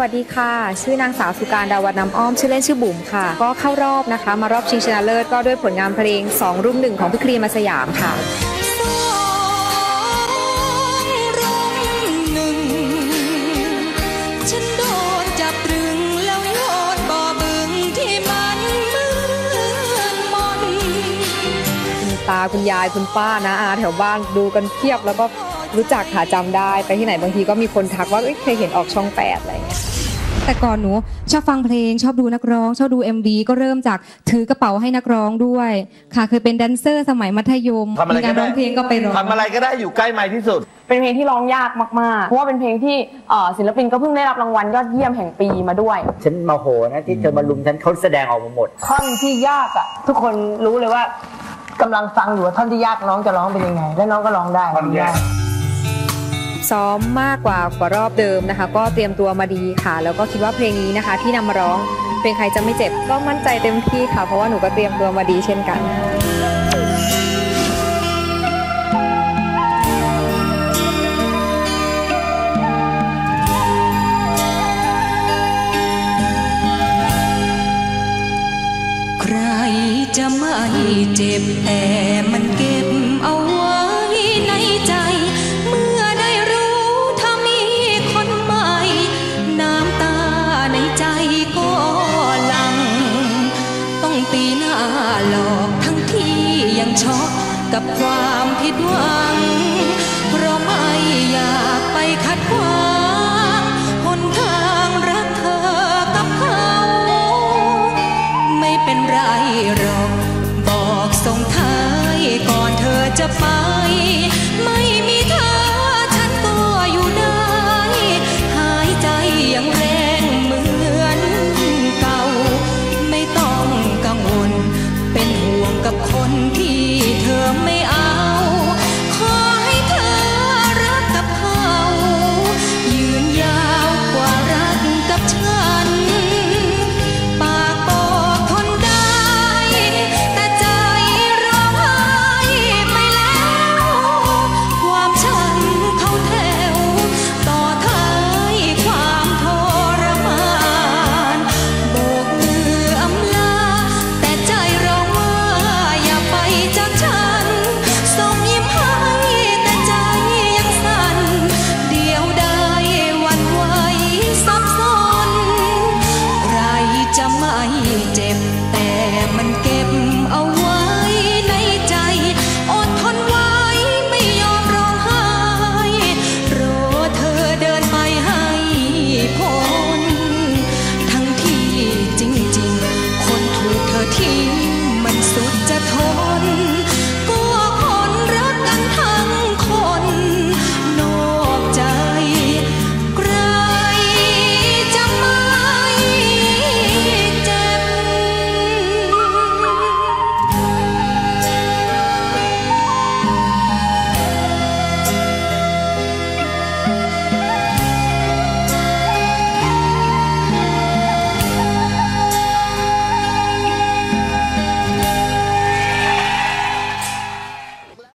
วัสดีค่ะ ชื่อนางสาวสุการดาวัฒน้ำอ้อม ชื่อเล่นชื่อบุ๋มค่ะ ก็เข้ารอบนะคะ มารอบชิงชนะเลิศก็ด้วยผลงานเพลง 2 รุ่มหนึ่งของพี่ครีมมาสยามค่ะสองรุ่มหนึ่งฉันโดนจับตรึงแล้วโยนบ่อบึงที่มันมืดมนคุณตาคุณยายคุณป้านะอาแถวบ้านดูกันเพียบแล้วก็ รู้จักค่ะจำได้ ไปที่ไหนบางทีก็มีคนทักว่าเอ้ยเคยเห็นออกช่องแปดอะไรอย่างเงี้ยแต่ก่อนหนูชอบฟังเพลง ชอบดูนักร้อง ชอบดู MV ก็เริ่มจากถือกระเป๋าให้นักร้องด้วย ค่ะเคยเป็นแดนเซอร์สมัยมัธยมทำอะไรมีก็การได้ร้องเพลงก็ไปร้อง ทำอะไรก็ได้อยู่ใกล้ไม้ที่สุด เป็นเพลงที่ร้องยากมากๆ เพราะว่าเป็นเพลงที่เอ่อศิลปินก็เพิ่งได้รับรางวัลยอดเยี่ยมแห่งปีมาด้วย ฉันมาโหนะที่เธอมาลุมฉันเขาแสดงออกมาหมด ท่อนที่ยากอะทุกคนรู้เลยว่ากำลังฟังอยู่ว่าท่อนที่ยากน้องจะร้องเป็นยังไง และน้องก็ร้องได้ ท่อนยาก ซ้อมมากกว่ากว่ารอบเดิมนะคะ ก็เตรียมตัวมาดีค่ะ แล้วก็คิดว่าเพลงนี้นะคะ ที่นำมาร้องเพลงใครจะไม่เจ็บก็มั่นใจเต็มที่ค่ะ เพราะว่าหนูก็เตรียมตัวมาดีเช่นกันใครจะไม่เจ็บแต่มันเก็ กับความผิดหวัง เพราะไม่อยากไปขัดขวางหนทางรักเธอกับเขา ไม่เป็นไรหรอก บอกส่งท้ายก่อนเธอจะไป